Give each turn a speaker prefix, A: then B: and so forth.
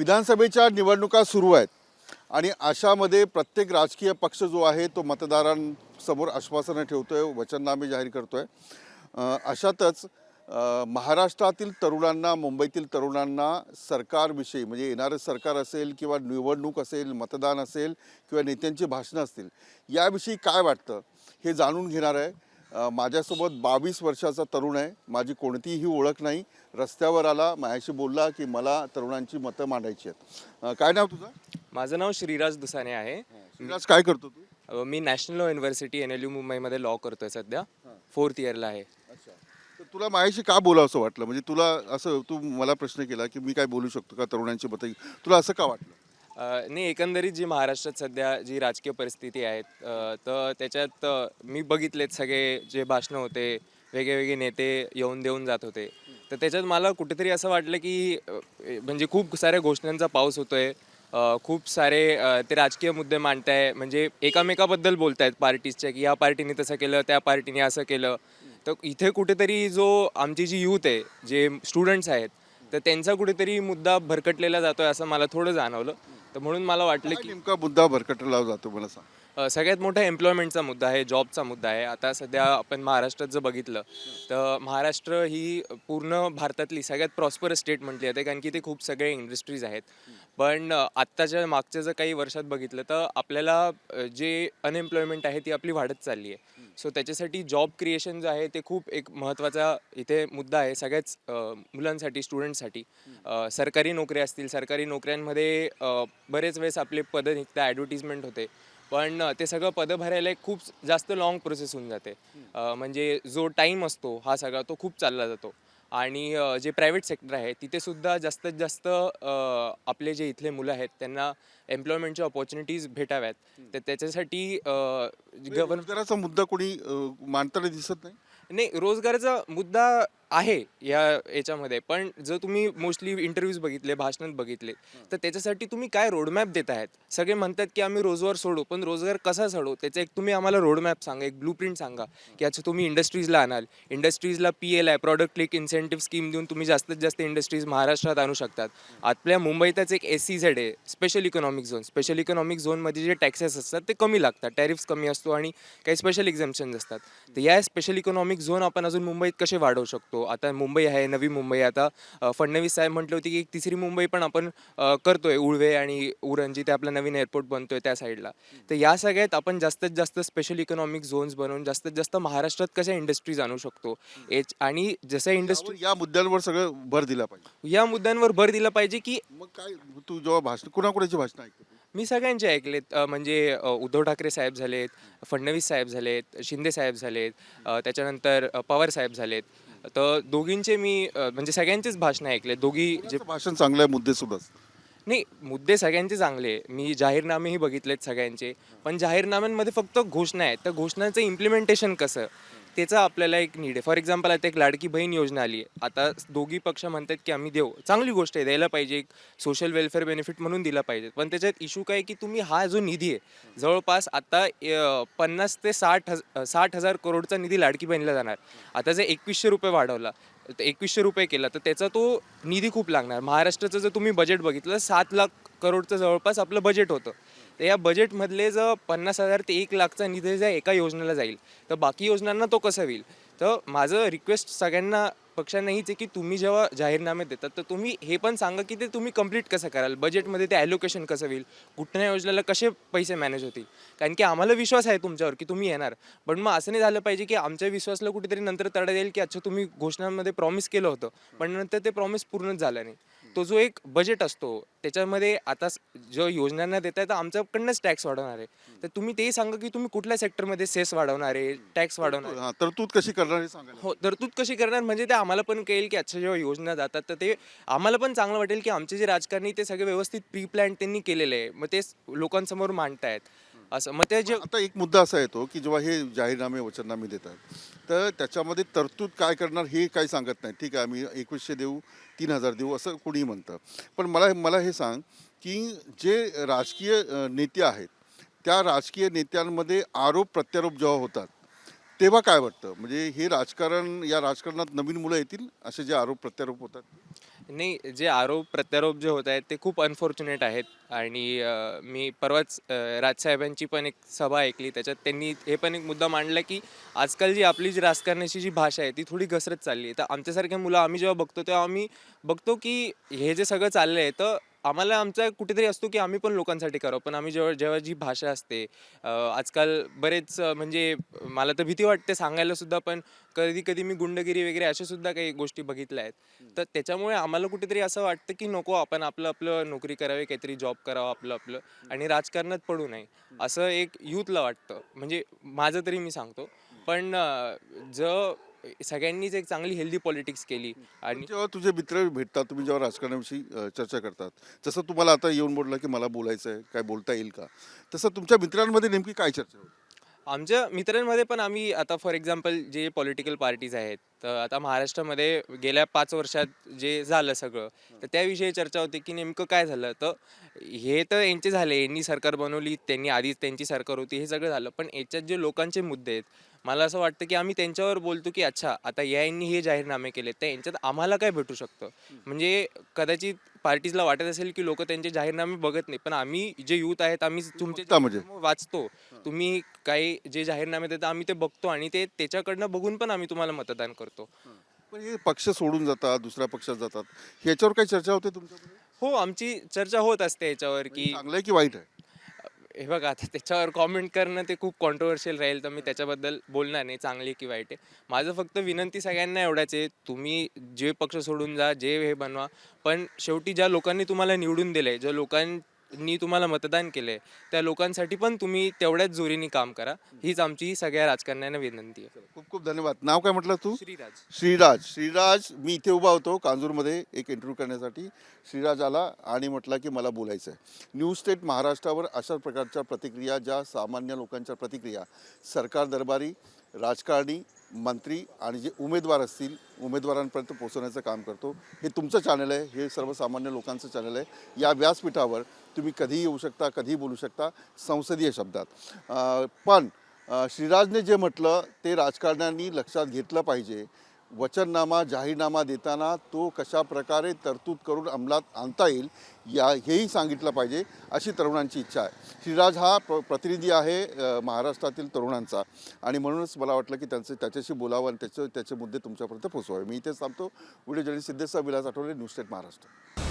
A: विधानसभेच्या निवडणुका सुरू आहेत आणि अशामध्ये प्रत्येक राजकीय पक्ष जो आहे तो मतदारांसमोर आश्वासनं ठेवतोय वचननामे जाहीर करतो आहे अशातच महाराष्ट्रातील तरुणांना मुंबईतील तरुणांना सरकारविषयी म्हणजे येणारं सरकार असेल किंवा निवडणूक असेल मतदान असेल किंवा नेत्यांची भाषणं असतील याविषयी काय वाटतं हे जाणून घेणार आहे. माझ्यासोबत बावीस वर्षाचा तरुण आहे. माझी कोणतीही ओळख नाही. रस्त्यावर आला माझ्याशी बोलला की मला तरुणांची मतं मांडायची आहेत. काय नाव तुझं?
B: माझं नाव श्रीराज दुसाने आहे.
A: श्रीराज काय करतो तू?
B: मी national law university N L U मुंबईमध्ये लॉ करतोय सध्या. फोर्थ इयरला आहे.
A: अच्छा. तर तुला माझ्याशी का बोलावं असं वाटलं? म्हणजे तुला असं तू मला प्रश्न केला की मी काय बोलू शकतो का तरुणांची मतं? तुला असं का वाटलं?
B: नाही एकंदरीत जी महाराष्ट्रात सध्या जी राजकीय परिस्थिती आहे तर त्याच्यात मी बघितलेत सगळे जे भाषणं होते वेगळे नेते येऊन देऊन जात होते. तर त्याच्यात मला कुठेतरी असं वाटलं की म्हणजे खूप साऱ्या घोषणांचा पाऊस होतोय. आहे खूप सारे ते राजकीय मुद्दे मांडताय. म्हणजे एकामेकाबद्दल बोलतायत पार्टीजच्या की या पार्टीने तसं केलं त्या पार्टीने असं केलं. तर इथे कुठेतरी जो आमची जी यूथ आहे जे स्टुडंट्स आहेत तर त्यांचा कुठेतरी मुद्दा भरकटलेला जातोय असं मला थोडं जाणवलं. तर म्हणून मला वाटलं की
A: नेमका मुद्दा भरकटला जातो मला सांग.
B: अ, सगळ्यात मोठा एम्प्लॉयमेंटचा मुद्दा आहे जॉबचा मुद्दा आहे. आता सध्या आपण महाराष्ट्रात जर बघितलं तर महाराष्ट्र ही पूर्ण भारतातली सगळ्यात प्रॉस्परस स्टेट म्हटली जाते कारण की ते खूप सगळे इंडस्ट्रीज आहेत. पण अ, आत्ताच्या मागच्या जर काही वर्षात बघितलं तर आपल्याला अ, जे अनएम्प्लॉयमेंट आहे ती आपली वाढत चालली आहे. सो त्याच्यासाठी जॉब क्रिएशन जे आहे ते खूप एक महत्त्वाचा इथे मुद्दा आहे. सगळ्याच मुलांसाठी स्टुडंटसाठी सरकारी नोकऱ्या असतील. सरकारी नोकऱ्यांमध्ये बरेच वेळेस आपले पदं निघतात. ॲडव्हर्टिजमेंट होते. पण ते सगळं पदं भरायला एक खूप जास्त लाँग प्रोसेस होऊन जाते. म्हणजे जो टाईम असतो हा सगळा तो खूप चालला जातो. आणि जे प्रायव्हेट सेक्टर आहे तिथे सुद्धा जास्तीत जास्त आपले जे इथले मुलं आहेत त्यांना एम्प्लॉयमेंटच्या ऑपॉर्च्युनिटीज भेटाव्यात. तर त्याच्यासाठी गव्हर्न
A: रोजगाराचा मुद्दा कोणी अं, मांडताना दिसत नाही?
B: नाही रोजगाराचा मुद्दा आहे या याच्यामध्ये. पण जर तुम्ही मोस्टली इंटरव्ह्यूज बघितले भाषणात बघितले तर त्याच्यासाठी तुम्ही काय रोडमॅप देत आहेत? सगळे म्हणतात की आम्ही रोजगार सोडू पण रोजगार कसा सोडू? त्याचं एक तुम्ही आम्हाला रोडमॅप सांगा एक ब्लूप्रिंट सांगा की अच्छा तुम्ही इंडस्ट्रीजला आणाल. इंडस्ट्रीजला P L I product click incentive scheme देऊन तुम्ही जास्तीत जास्त इंडस्ट्रीज महाराष्ट्रात आणू शकतात. आपल्या मुंबईतच एक एस सी झेड आहे special economic zone special economic झोनमध्ये जे टॅक्सेस असतात ते कमी लागतात. टॅरिफ्स कमी असतो आणि काही स्पेशल एक्झाम्शन्स असतात. तर या स्पेशल इकॉनॉमिक झोन आपण अजून मुंबईत कसे वाढवू शकतो? आता मुंबई आहे नवी मुंबई आता फडणवीस साहेब म्हटले होते की एक तिसरी मुंबई पण आपण करतोय. उळवे आणि उरण जिथे आपला नवीन एअरपोर्ट बनतोय त्या साईडला तर या सगळ्यात आपण जास्तीत जास्त स्पेशल इकॉनॉमिक झोन्स बनवून जास्तीत जास्त महाराष्ट्रात कशा इंडस्ट्रीज आणू शकतो? एच आणि जसं इंडस्ट्री
A: या मुद्द्यांवर सगळं भर दिला पाहिजे.
B: या मुद्द्यांवर भर दिला पाहिजे की
A: मग काय तू जेव्हा भाषण कुणाकुणाची भाषण ऐकतो तू?
B: मी सगळ्यांचे ऐकलेत. म्हणजे उद्धव ठाकरे साहेब झालेत फडणवीस साहेब झालेत शिंदे साहेब झालेत त्याच्यानंतर पवार साहेब झालेत. तर दोघींचे मी अ, म्हणजे सगळ्यांचेच भाषणं ऐकले. दोघी जे
A: भाषण चांगलं आहे मुद्दे सुद्धा.
B: नाही मुद्दे सगळ्यांचे चांगले आहे. मी जाहीरनामेही बघितलेत सगळ्यांचे. पण जाहीरनाम्यांमध्ये फक्त घोषणा आहेत. तर घोषणांचं इम्प्लिमेंटेशन कसं? त्याचं आपल्याला एक नीड आहे. फॉर एक्झाम्पल आता एक लाडकी बहीण योजना आली आहे. आता दोघी पक्ष म्हणतात की आम्ही देऊ. चांगली गोष्ट आहे द्यायला पाहिजे. एक सोशल वेलफेअर बेनिफिट म्हणून दिला पाहिजे. पण त्याच्यात इशू काय की तुम्ही हा जो निधी आहे जवळपास आता पन्नास ते साठ हज साठ हजार करोडचा निधी लाडकी बहिणीला जाणार आता जर एकवीसशे रुपये वाढवला तर एकवीसशे रुपये केला तर त्याचा तो निधी खूप लागणार. महाराष्ट्राचं जर तुम्ही बजेट बघितलं सात लाख करोडचं जवळपास आपलं बजेट होतं. तर या बजेटमधले जर पन्नास हजार ते एक लाखचा निधी जर एका योजनेला जाईल तर बाकी योजनांना तो कसा होईल? तर माझं रिक्वेस्ट सगळ्यांना पक्षांना हीच आहे की तुम्ही जेव्हा जाहीरनामे देतात तर तुम्ही हे पण सांगा की ते तुम्ही कंप्लीट कसं कराल? बजेटमध्ये ते ॲलोकेशन कसं होईल? कुठल्या योजनेला कसे पैसे मॅनेज होतील? कारण की आम्हाला विश्वास आहे तुमच्यावर की तुम्ही येणार. पण मग असं नाही झालं पाहिजे की आमच्या विश्वासला कुठेतरी नंतर तडा येईल की अच्छा तुम्ही घोषणांमध्ये प्रॉमिस केलं होतं पण नंतर ते प्रॉमिस पूर्णच झालं नाही. तो जो एक बजेट असतो त्याच्यामध्ये आता जो योजनांना देताय तर आमच्याकडनंच टॅक्स वाढवणार आहे. तर तुम्ही तेही सांगा की तुम्ही कुठल्या सेक्टरमध्ये सेस वाढवणार आहे टॅक्स वाढवणार आहे.
A: हा तरतूद कशी करणार हे सांगायला
B: हो तरतूद कशी करणार? म्हणजे ते आम्हाला पण कळेल की अच्छा जेव्हा योजना जातात तर ते आम्हाला पण चांगलं वाटेल की आमचे जे राजकारणी ते सगळे व्यवस्थित प्री प्लॅन त्यांनी केलेले आहे. मग ते लोकांसमोर मांडतायत. असं मग ते जे
A: आता एक मुद्दा असा येतो की जेव्हा हे जाहीरनामे वचननामे देतात तर त्याच्यामध्ये तरतूद काय करणार हे काही सांगत नाही. ठीक आहे आम्ही एकवीसशे देऊ तीन हजार देऊ असं कुणी म्हणतं. पण मला मला हे सांग की जे राजकीय नेते आहेत त्या राजकीय नेत्यांमध्ये आरोप प्रत्यारोप जेव्हा होतात तेव्हा काय वाटतं? म्हणजे हे राजकारण या राजकारणात नवीन मुलं येतील असे जे आरोप प्रत्यारोप होतात?
B: नाही जे आरोप प्रत्यारोप जे होत आहेत ते खूप अनफॉर्च्युनेट आहेत. आणि मी परवाच राजसाहेबांची पण एक सभा ऐकली. त्याच्यात त्यांनी हे पण एक मुद्दा मांडला की आजकाल जी आपली जी राजकारणाची जी भाषा आहे ती थोडी घसरत चालली आहे. तर आमच्यासारख्या मुलं आम्ही जेव्हा बघतो तेव्हा आम्ही बघतो की हे जे सगळं चाललं आहे तर आम्हाला आमचा कुठेतरी असतो की आम्ही पण लोकांसाठी करावं. पण आम्ही जेव्हा जेव्हा जी भाषा असते आजकाल बरेच म्हणजे मला तर भीती वाटते सांगायला सुद्धा पण कधी कधी मी गुंडगिरी वगैरे अशा सुद्धा काही गोष्टी बघितल्या आहेत. तर त्याच्यामुळे आम्हाला कुठेतरी असं वाटतं की नको आपण आपलं आपलं नोकरी करावी काहीतरी जॉब करावा आपलं आपलं. आणि राजकारणात पडू नये. असं एक यूथला वाटतं. म्हणजे माझं तरी मी सांगतो. पण जर सगळ्यांनीच एक चांगली हेल्दी पॉलिटिक्स केली. आणि
A: जेव्हा तुझे मित्र भेटतात तुम्ही जेव्हा राजकारणाविषयी अ, चर्चा करतात जसं तुम्हाला आता येऊन बोललं की मला बोलायचं आहे काय बोलता येईल का? तसं तुमच्या मित्रांमध्ये नेमकी काय चर्चा होती?
B: आमच्या मित्रांमध्ये पण आम्ही आता फॉर एक्झाम्पल जे पॉलिटिकल पार्टीज आहेत तर आता महाराष्ट्रामध्ये गेल्या पाच वर्षात जे झालं सगळं तर त्याविषयी चर्चा होती की नेमकं काय झालं? तर हे तर यांचे झाले यांनी सरकार बनवली त्यांनी आधीच त्यांची सरकार होती हे सगळं झालं. पण याच्यात जे लोकांचे मुद्दे आहेत मला असं वाटतं की आम्ही त्यांच्यावर बोलतो की अच्छा आता या यांनी हे जाहीरनामे केले तर यांच्यात आम्हाला काय भेटू शकतं? म्हणजे कदाचित पार्टीजला वाटत असेल की लोक त्यांचे जाहीरनामे बघत नाही. पण आम्ही जे युथ आहेत आम्ही तुमचे
A: म्हणजे?
B: वाचतो. तुम्ही काही जे जाहीरनामे देता आम्ही ते बघतो आणि ते त्याच्याकडनं बघून पण आम्ही तुम्हाला मतदान करतो.
A: पण हे पक्ष सोडून जातात दुसऱ्या पक्षात जातात. ह्याच्यावर काही चर्चा होते तुमच्यामध्ये?
B: हो आमची चर्चा होत असते याच्यावर की
A: चांगलं आहे की वाईट आहे?
B: हे बघा आता त्याच्यावर कॉमेंट करणं ते खूप कॉन्ट्रोवर्शियल राहील तर मी त्याच्याबद्दल बोलणार नाही चांगली की वाईट आहे. माझं फक्त विनंती सगळ्यांना एवढ्याच आहे तुम्ही जे पक्ष सोडून जा जे हे बनवा. पण शेवटी ज्या लोकांनी तुम्हाला निवडून दिलं आहे ज्या लोकांनी तुम्हाला मतदान केलंय त्या लोकांसाठी पण तुम्ही तेवढ्याच जोरीने काम करा. हीच आमची सगळ्या राजकारण्यांना विनंती आहे.
A: खूप खूप धन्यवाद. नाव काय म्हटलं तू?
B: श्रीराज.
A: श्रीराज. श्रीराज मी इथे उभा होतो कांजूरमध्ये एक इंटरव्ह्यू करण्यासाठी. श्रीराज आला आणि म्हटला की मला बोलायचं आहे न्यूज स्टेट महाराष्ट्रावर अशा प्रकारच्या प्रतिक्रिया ज्या सामान्य लोकांच्या प्रतिक्रिया सरकार दरबारी राजकारणी मंत्री आणि जे उमेदवार असतील उमेदवारांपर्यंत पोहोचवण्याचं काम करतो. हे तुमचं चॅनल आहे हे सर्वसामान्य लोकांचं चॅनल आहे. या व्यासपीठावर तुम्ही कधीही येऊ शकता कधीही बोलू शकता संसदीय शब्दात. पण श्रीराजने जे म्हटलं ते राजकारण्यांनी लक्षात घेतलं पाहिजे. वचननामा जाहीरनामा देताना तो कशा प्रकारे तरतूद करून अंमलात आणता येईल या हेही सांगितलं पाहिजे अशी तरुणांची इच्छा आहे. श्रीराज हा प्र प्रतिनिधी आहे महाराष्ट्रातील तरुणांचा. आणि म्हणूनच मला वाटलं की त्यांचं त्याच्याशी बोलावं आणि त्याचे त्याचे मुद्दे तुमच्यापर्यंत पोचवावे मी इथेच थांबतो. Video journalist Siddhesh Vilas Athawale news state Maharashtra.